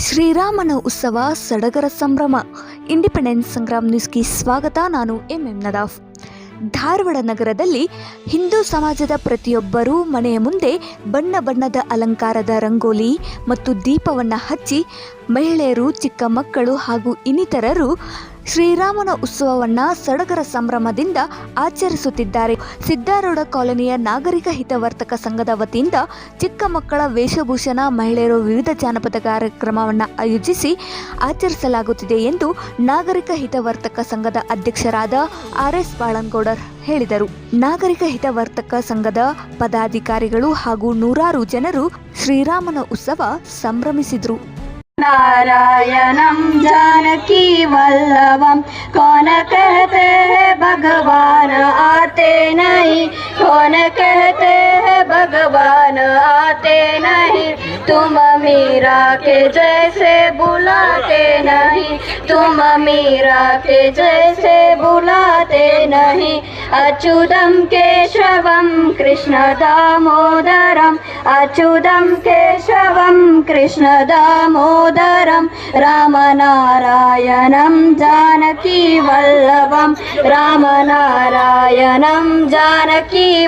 ಶ್ರೀರಾಮನ ಉತ್ಸವ ಸಡಗರ ಸಂಭ್ರಮ. ಇಂಡಿಪೆಂಡೆನ್ಸ್ ಸಂಗ್ರಾಮ್ ನ್ಯೂಸ್ಗೆ ಸ್ವಾಗತ. ನಾನು ಎಂ ಎಂ ನದಾಫ್. ಧಾರವಾಡ ನಗರದಲ್ಲಿ ಹಿಂದೂ ಸಮಾಜದ ಪ್ರತಿಯೊಬ್ಬರೂ ಮನೆಯ ಮುಂದೆ ಬಣ್ಣ ಬಣ್ಣದ ಅಲಂಕಾರದ ರಂಗೋಲಿ ಮತ್ತು ದೀಪವನ್ನು ಹಚ್ಚಿ ಮಹಿಳೆಯರು, ಚಿಕ್ಕ ಮಕ್ಕಳು ಹಾಗೂ ಇನ್ನಿತರರು ಶ್ರೀರಾಮನ ಉತ್ಸವವನ್ನು ಸಡಗರ ಸಂಭ್ರಮದಿಂದ ಆಚರಿಸುತ್ತಿದ್ದಾರೆ. ಸಿದ್ದಾರೂಢ ಕಾಲೋನಿಯ ನಾಗರಿಕ ಹಿತವರ್ತಕ ಸಂಘದ ವತಿಯಿಂದ ಚಿಕ್ಕ ಮಕ್ಕಳ ವೇಷಭೂಷಣ, ಮಹಿಳೆಯರು ವಿವಿಧ ಜಾನಪದ ಕಾರ್ಯಕ್ರಮವನ್ನು ಆಯೋಜಿಸಿ ಆಚರಿಸಲಾಗುತ್ತಿದೆ ಎಂದು ನಾಗರಿಕ ಹಿತವರ್ತಕ ಸಂಘದ ಅಧ್ಯಕ್ಷರಾದ ಆರ್ ಎಸ್ ಬಾಳನ್ಗೌಡರ್ ಹೇಳಿದರು. ನಾಗರಿಕ ಹಿತವರ್ತಕ ಸಂಘದ ಪದಾಧಿಕಾರಿಗಳು ಹಾಗೂ ನೂರಾರು ಜನರು ಶ್ರೀರಾಮನ ಉತ್ಸವ ಸಂಭ್ರಮಿಸಿದರು. नारायणं जानकी वल्लभम कौन कहते हैं भगवान आते नहीं। कौन कहते भगवान आते नहीं। तुम मीरा के जैसे बुलाते नहीं। तुम मीरा के जैसे बुलाते नहीं। अच्युतम केशवम कृष्ण दामोदरम। अच्युतम केशवम कृष्ण दामोदरम। राम रामनारायणं जानकी वल्लभम। रामनारायणं जानकी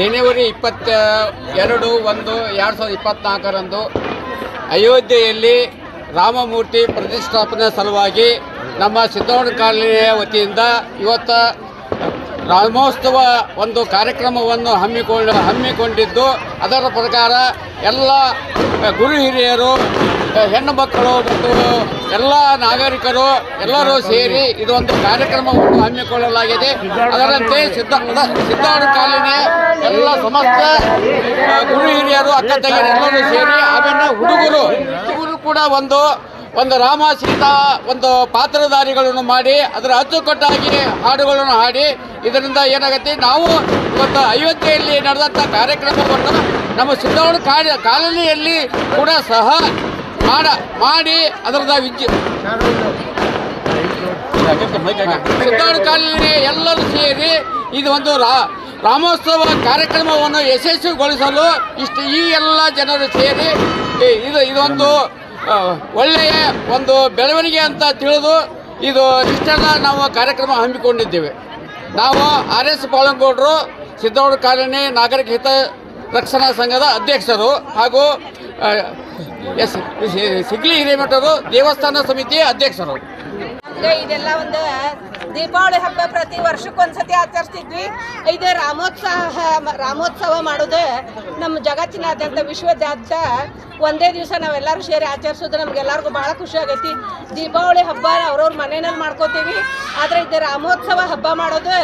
ಜನವರಿ ಇಪ್ಪತ್ತ ಎರಡು ಒಂದು ಎರಡು ಸಾವಿರದ ಇಪ್ಪತ್ತ್ನಾಲ್ಕರಂದು ಅಯೋಧ್ಯೆಯಲ್ಲಿ ರಾಮಮೂರ್ತಿ ಪ್ರತಿಷ್ಠಾಪನೆ ಸಲುವಾಗಿ ನಮ್ಮ ಸಿದ್ದೋಣ ಕಾಲನಿಯ ವತಿಯಿಂದ ಇವತ್ತು ರಾಮೋತ್ಸವ ಒಂದು ಕಾರ್ಯಕ್ರಮವನ್ನು ಹಮ್ಮಿಕೊಂಡು ಹಮ್ಮಿಕೊಂಡಿದ್ದು ಅದರ ಪ್ರಕಾರ ಎಲ್ಲ ಗುರು ಹಿರಿಯರು ಹೆಣ್ಣು ಮಕ್ಕಳು ಮತ್ತು ಎಲ್ಲ ನಾಗರಿಕರು ಎಲ್ಲರೂ ಸೇರಿ ಇದೊಂದು ಕಾರ್ಯಕ್ರಮವನ್ನು ಹಮ್ಮಿಕೊಳ್ಳಲಾಗಿದೆ ಅದರಂತೆ ಸಿದ್ಧ ಸಿದ್ಧಾರ್ಥ ಕಾಲೋನಿಯ ಎಲ್ಲ ಸಮಸ್ತ ಗುರು ಹಿರಿಯರು, ಅಕ್ಕ ಎಲ್ಲರೂ ಸೇರಿ ಆಮೇಲೆ ಹುಡುಗರು ಇವರು ಕೂಡ ಒಂದು ಒಂದು ರಾಮ ಸೀತಾ ಒಂದು ಪಾತ್ರಧಾರಿಗಳನ್ನು ಮಾಡಿ ಅದರ ಅಚ್ಚುಕಟ್ಟಾಗಿ ಹಾಡುಗಳನ್ನು ಹಾಡಿ ಇದರಿಂದ ಏನಾಗುತ್ತೆ, ನಾವು ಇವತ್ತು ಅಯೋಧ್ಯೆಯಲ್ಲಿ ನಡೆದಂಥ ಕಾರ್ಯಕ್ರಮವನ್ನು ನಮ್ಮ ಸಿದ್ಧಾಣ ಕಾರ್ಯ ಕಾಲೋನಿಯಲ್ಲಿ ಕೂಡ ಸಹ ಮಾಡ, ಮಾಡಿ ಅದರದ ಸಿದ್ದಾರ್ಥ ಕಾಲೋನಿ ಎಲ್ಲರೂ ಸೇರಿ ಇದು ಒಂದು ರಾಮೋತ್ಸವ ಕಾರ್ಯಕ್ರಮವನ್ನು ಯಶಸ್ವಿಗೊಳಿಸಲು ಇಷ್ಟು ಈ ಎಲ್ಲ ಜನರು ಸೇರಿ ಇದು, ಇದೊಂದು ಒಳ್ಳೆಯ ಒಂದು ಬೆಳವಣಿಗೆ ಅಂತ ತಿಳಿದು ಇದು ಇಷ್ಟೆಲ್ಲ ನಾವು ಕಾರ್ಯಕ್ರಮ ಹಮ್ಮಿಕೊಂಡಿದ್ದೇವೆ. ನಾವು ಆರ್ ಎಸ್ ಬಾಳಂಗೌಡರು ಸಿದ್ದಗೌಡ ಕಾಲೋನಿ ನಾಗರಿಕ ಹಿತ ರಕ್ಷಣಾ ಸಂಘದ ಅಧ್ಯಕ್ಷರು ಹಾಗೂ ಎಸ್ ಸಿಗ್ಲಿ ಹಿರೇಮಠರು ದೇವಸ್ಥಾನ ಸಮಿತಿ ಅಧ್ಯಕ್ಷರು. ಇದೆಲ್ಲ ಒಂದು ದೀಪಾವಳಿ ಹಬ್ಬ ಪ್ರತಿ ವರ್ಷಕ್ಕೊಂದ್ಸತಿ ಆಚರಿಸ್ತಿದ್ವಿ. ಇದು ರಾಮೋತ್ಸವ ರಾಮೋತ್ಸವ ಮಾಡೋದು ನಮ್ಮ ಜಗತ್ತಿನಾದ್ಯಂತ ವಿಶ್ವದಾದ್ಯಂತ ಒಂದೇ ದಿವಸ ನಾವೆಲ್ಲರೂ ಸೇರಿ ಆಚರಿಸೋದು ನಮ್ಗೆಲ್ಲರಿಗೂ ಭಾಳ ಖುಷಿ ಆಗೈತಿ. ದೀಪಾವಳಿ ಹಬ್ಬ ಅವ್ರವ್ರ ಮನೆಯಲ್ಲಿ ಮಾಡ್ಕೋತೀವಿ. ಆದರೆ ಇದು ರಾಮೋತ್ಸವ ಹಬ್ಬ ಮಾಡೋದು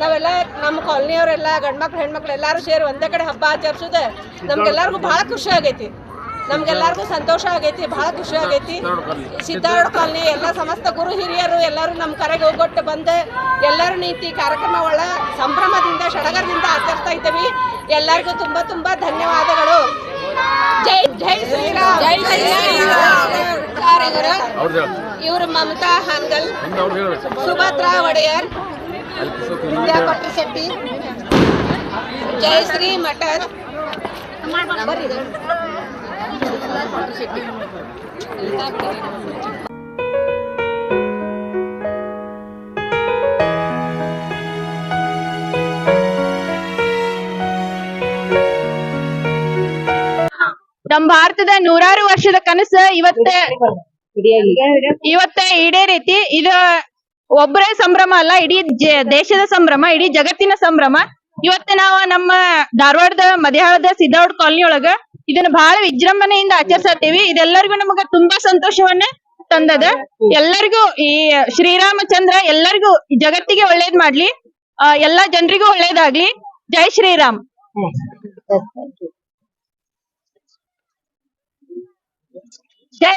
ನಾವೆಲ್ಲ ನಮ್ಮ ಕಾಲನಿಯವರೆಲ್ಲ, ಗಂಡ್ಮಕ್ಳು, ಹೆಣ್ಮಕ್ಳು ಎಲ್ಲರೂ ಸೇರಿ ಒಂದೇ ಕಡೆ ಹಬ್ಬ ಆಚರಿಸೋದು ನಮ್ಗೆಲ್ಲರಿಗೂ ಭಾಳ ಖುಷಿ ಆಗೈತಿ. ನಮ್ಗೆಲ್ಲರಿಗೂ ಸಂತೋಷ ಆಗೈತಿ ಬಹಳ ಖುಷಿ ಆಗೈತಿ. ಸಿದ್ಧಾರ್ಥ ಕಾಲನಿ ಎಲ್ಲ ಸಮಸ್ತ ಗುರು ಹಿರಿಯರು ಎಲ್ಲರೂ ನಮ್ಮ ಕರೆಗೆ ಹೋಗೊಟ್ಟು ಬಂದು ಎಲ್ಲರೂ ನೀತಿ ಕಾರ್ಯಕ್ರಮ ಒಳ ಸಂಭ್ರಮದಿಂದ ಸಡಗರದಿಂದ ಆಚರಿಸ್ತಾ ಇದ್ದೀವಿ. ಎಲ್ಲರಿಗೂ ತುಂಬ ತುಂಬ ಧನ್ಯವಾದಗಳು. ಜೈ ಜೈ ಶ್ರೀರಾಮ್. ಜೈ ಶ್ರೀರಾಮ್. ಇವರು ಮಮತಾ ಹಾನ್ಗಲ್ ಸುಭದ್ರಾ ಒಡೆಯರ್ ವಿದ್ಯಾ ಶೆಟ್ಟಿ. ಜಯಶ್ರೀ ಮಠದ್. ನಮ್ ಭಾರತದ ನೂರಾರು ವರ್ಷದ ಕನಸ ಇವತ್ತ ಇವತ್ತ ರೀತಿ. ಇದು ಒಬ್ಬರೇ ಸಂಭ್ರಮ ಅಲ್ಲ, ಇಡೀ ದೇಶದ ಸಂಭ್ರಮ, ಇಡೀ ಜಗತ್ತಿನ ಸಂಭ್ರಮ. ಇವತ್ತ ನಾವು ನಮ್ಮ ಧಾರವಾಡದ, ಮಧ್ಯಾಹ್ನದ ಸಿದ್ದಾವಡ್ ಕಾಲೋನಿ ಒಳಗ ಇದನ್ನ ಬಹಳ ವಿಜೃಂಭಣೆಯಿಂದ ಆಚರಿಸತ್ತೀವಿ. ಇದೆಲ್ಲರಿಗೂ ನಮಗ ತುಂಬಾ ಸಂತೋಷವನ್ನ ತಂದದ. ಎಲ್ಲರಿಗೂ ಈ ಶ್ರೀರಾಮಚಂದ್ರ ಎಲ್ಲರಿಗೂ ಜಗತ್ತಿಗೆ ಒಳ್ಳೇದ್ ಮಾಡ್ಲಿ. ಎಲ್ಲಾ ಜನರಿಗೂ ಒಳ್ಳೇದಾಗ್ಲಿ. ಜೈ ಶ್ರೀರಾಮ್. ಜೈ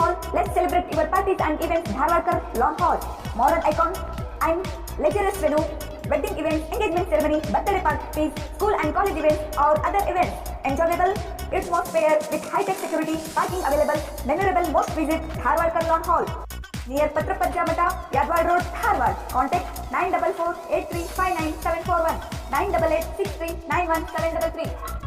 Hall. Let's celebrate your parties and events. Dharwarkar Lawn Hall. Modern icon and luxurious venue. Wedding events, engagement ceremony, birthday parties, school and college events or other events. Enjoyable atmosphere with high-tech security, parking available, memorable most visit Dharwarkar Lawn Hall. Near Patrapajja Mata, Yadwad Road, Dharwad. Contact 944 8359 741 988 63 91 733.